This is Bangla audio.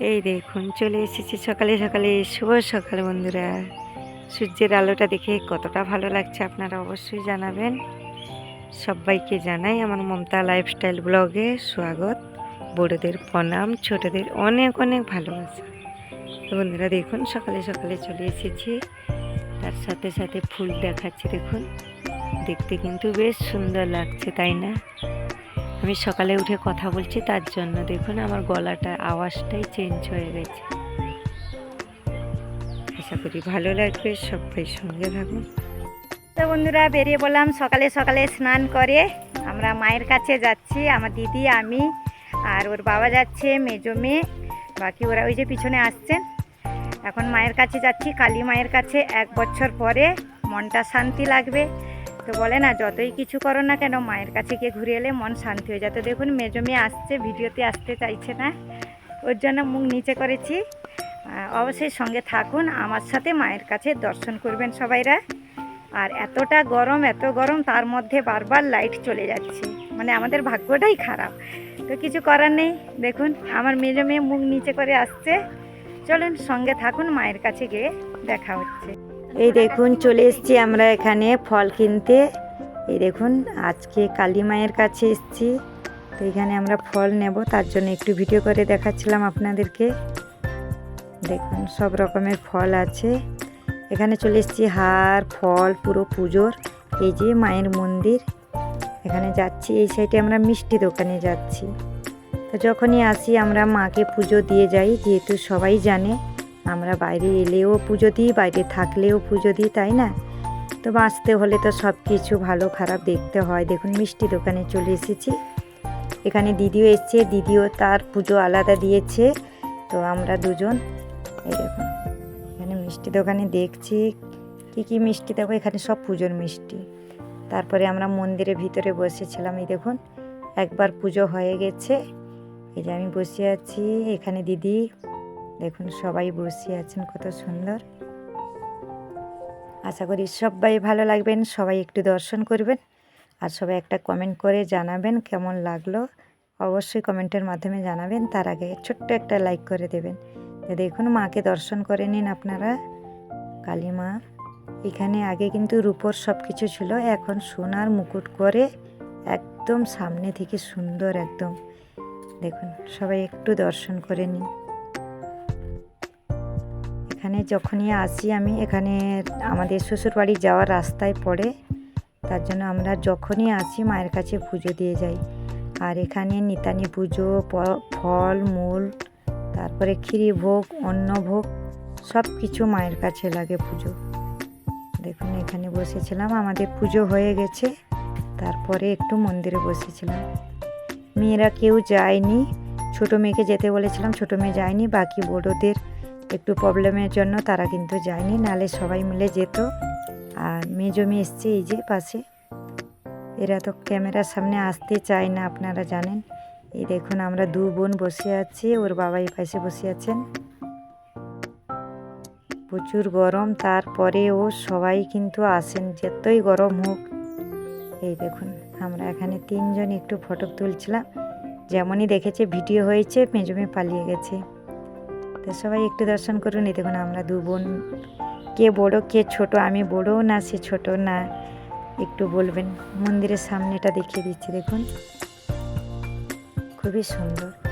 এই দেখুন, চলে এসেছি সকালে সকালে। শুভ সকাল বন্ধুরা। সূর্যের আলোটা দেখে কতটা ভালো লাগছে আপনারা অবশ্যই জানাবেন। সবাইকে জানাই আমার মমতা লাইফস্টাইল ব্লগে স্বাগত। বড়োদের প্রণাম, ছোটদের অনেক অনেক ভালোবাসা। তো বন্ধুরা, দেখুন, সকালে সকালে চলে এসেছি। তার সাথে সাথে ফুল দেখাচ্ছে, দেখুন। দেখতে কিন্তু বেশ সুন্দর লাগছে, তাই না? আমি সকালে উঠে কথা বলছি, তার জন্য দেখুন আমার গলাটা, আওয়াজটাই চেঞ্জ হয়ে গেছে। আশা করি ভালো লাগবে, সবাই সঙ্গে থাকুন। তো বন্ধুরা, বেরিয়ে বললাম সকালে সকালে স্নান করে। আমরা মায়ের কাছে যাচ্ছি, আমার দিদি, আমি আর ওর বাবা যাচ্ছে, মেজো মেয়ে। বাকি ওরা ওই যে পিছনে আসছেন। এখন মায়ের কাছে যাচ্ছি, কালী মায়ের কাছে এক বছর পরে মনটা শান্তি লাগবে। তো বলে না, যতই কিছু করো না কেন, মায়ের কাছে গিয়ে ঘুরে এলে মন শান্তি হয়ে যায়। তো দেখুন, মেজো মেয়ে আসছে, ভিডিওতে আসতে চাইছে না। ওর জন্য মুখ নিচে করেছি। অবশ্যই সঙ্গে থাকুন, আমার সাথে মায়ের কাছে দর্শন করবেন সবাইরা। আর এতটা গরম, এত গরম, তার মধ্যে বারবার লাইট চলে যাচ্ছে। মানে আমাদের ভাগ্যটাই খারাপ। তো কিছু করার নেই। দেখুন, আমার মেজো মেয়ে মুখ নিচে করে আসছে। চলুন, সঙ্গে থাকুন, মায়ের কাছে গিয়ে দেখা হচ্ছে। এই দেখুন, চলে এসেছি আমরা এখানে ফল কিনতে। এই দেখুন, আজকে কালী মায়ের কাছে এসছি। তো এখানে আমরা ফল নেব, তার জন্য একটু ভিডিও করে দেখাচ্ছিলাম আপনাদেরকে। দেখুন, সব রকমের ফল আছে। এখানে চলে এসেছি, হার, ফল, পুরো পুজোর। এই যে মায়ের মন্দির। এখানে যাচ্ছি, এই সাইডে আমরা মিষ্টি দোকানে যাচ্ছি। তো যখনই আসি, আমরা মাকে পুজো দিয়ে যাই, যেহেতু সবাই জানে। আমরা বাইরে এলেও পুজো দিই, বাইরে থাকলেও পুজো দিই, তাই না? তো বাঁচতে হলে তো সব কিছু ভালো খারাপ দেখতে হয়। দেখুন, মিষ্টি দোকানে চলে এসেছি। এখানে দিদিও এসছে, দিদিও তার পুজো আলাদা দিয়েছে। তো আমরা দুজন, এই দেখুন, এখানে মিষ্টি দোকানে দেখছি। কি কি মিষ্টি দেবো? এখানে সব পুজোর মিষ্টি। তারপরে আমরা মন্দিরের ভিতরে বসেছিলাম, এই দেখুন, একবার পুজো হয়ে গেছে। এই যে আমি বসে আছি, এখানে দিদি দেখুন, সবাই বসে আছেন, কত সুন্দর। আশা করি সবাই ভালো লাগবেন, সবাই একটু দর্শন করবেন। আর সবাই একটা কমেন্ট করে জানাবেন কেমন লাগল। অবশ্যই কমেন্টের মাধ্যমে জানাবেন, তার আগে ছোট্ট একটা লাইক করে দেবেন। দেখুন, মাকে দর্শন করে নিন আপনারা। কালী মা, এখানে আগে কিন্তু রূপোর সব কিছু ছিল, এখন সোনার মুকুট করে একদম সামনে থেকে সুন্দর একদম। দেখুন, সবাই একটু দর্শন করে নিন। এখানে যখনই আসি আমি এখানে আমাদের শ্বশুরবাড়ি যাওয়ার রাস্তায় পড়ে। তার জন্য আমরা যখনই আসি মায়ের কাছে পুজো দিয়ে যাই। আর এখানে নিতানি পুজো ফল, মূল, তারপরে ক্ষীরি ভোগ অন্ন ভোগ সব কিছু মায়ের কাছে লাগে পুজো। দেখুন, এখানে বসেছিলাম, আমাদের পুজো হয়ে গেছে। তারপরে একটু মন্দিরে বসেছিলাম। মেয়েরা কেউ যায়নি। ছোটো মেয়েকে যেতে বলেছিলাম, ছোটো মেয়ে যায়নি, বাকি বড়োদের একটু প্রবলেমের জন্য তারা কিন্তু যায়নি নালে সবাই মিলে যেত। আর মেয়ে জমি এসছে এই যে পাশে। এরা তো ক্যামেরার সামনে আসতে চায় না, আপনারা জানেন। এই দেখুন, আমরা দু বোন বসে আছি, ওর বাবা এই পাশে বসে আছেন। প্রচুর গরম তারপরেও সবাই কিন্তু আসেন, যতই গরম হোক। এই দেখুন, আমরা এখানে তিনজন একটু ফটো তুলছিলাম। যেমনই দেখেছে, ভিডিও হয়েছে মেজমে পালিয়ে গেছে। তো সবাই একটু দর্শন করুন এই দেখুন আমরা দু বোন। কে বড়, কে ছোট, আমি বড়ো না, সে ছোট না, একটু বলবেন। মন্দিরের সামনেটা দেখিয়ে দিচ্ছি, দেখুন। খুবই সুন্দর।